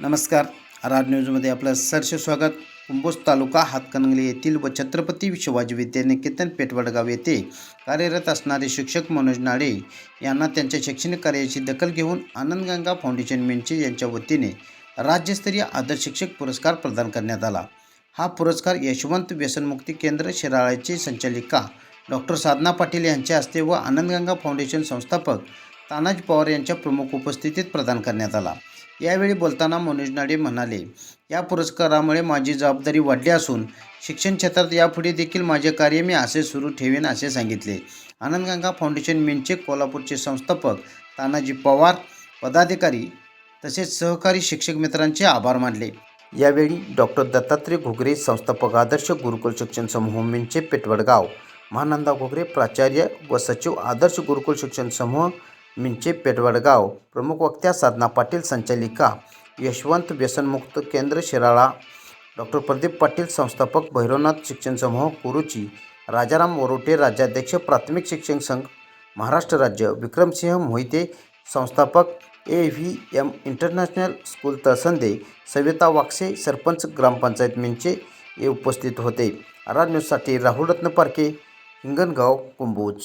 नमस्कार. आर न्यूजमध्ये आपलं सरसे स्वागत. कुंभोज तालुका हातकणंगले येथील व छत्रपती शिवाजी विद्यानिकेतन पेटवडगाव येथे कार्यरत असणारे शिक्षक मनोज नाळे यांना त्यांच्या शैक्षणिक कार्याची दखल घेऊन आनंदगंगा फाउंडेशन मेंचे यांच्या वतीने राज्यस्तरीय आदर्श शिक्षक पुरस्कार प्रदान करण्यात आला. हा पुरस्कार यशवंत व्यसनमुक्ती केंद्र शिराळ्याचे संचालिका डॉक्टर साधना पाटील यांच्या हस्ते व आनंदगंगा फाउंडेशन संस्थापक तानाजी पवार यांच्या प्रमुख उपस्थितीत प्रदान करण्यात आला. यावेळी बोलताना मनोज नाडे म्हणाले या पुरस्कारामुळे माझी जबाबदारी वाढली असून शिक्षण क्षेत्रात यापुढे देखील माझे कार्य मी असे सुरू ठेवेन असे सांगितले. आनंदगंगा फाउंडेशन मिनचे कोल्हापूरचे संस्थापक तानाजी पवार पदाधिकारी तसेच सहकारी शिक्षक मित्रांचे आभार मानले. यावेळी डॉक्टर दत्तात्रय घुगरे संस्थापक आदर्श गुरुकुल शिक्षण समूह मिंचे पेटवडगाव महानंदा घुगरे प्राचार्य व सचिव आदर्श गुरुकुल शिक्षण समूह मिंचे पेटवडगाव प्रमुख वक्त्या साधना पाटील संचालिका यशवंत व्यसनमुक्त केंद्र शिराळा. डॉक्टर प्रदीप पाटील संस्थापक भैरवनाथ शिक्षण समूह कुरुची. राजाराम वरोटे राज्याध्यक्ष प्राथमिक शिक्षण संघ महाराष्ट्र राज्य. विक्रमसिंह मोहिते संस्थापक A V M international school Talsande. Savita Wakse sarpanch ग्रामपंचायत मिंचे हे उपस्थित होते. आर न्यूजसाठी राहुल रत्न पारखे हिंगणगाव कुंभोज.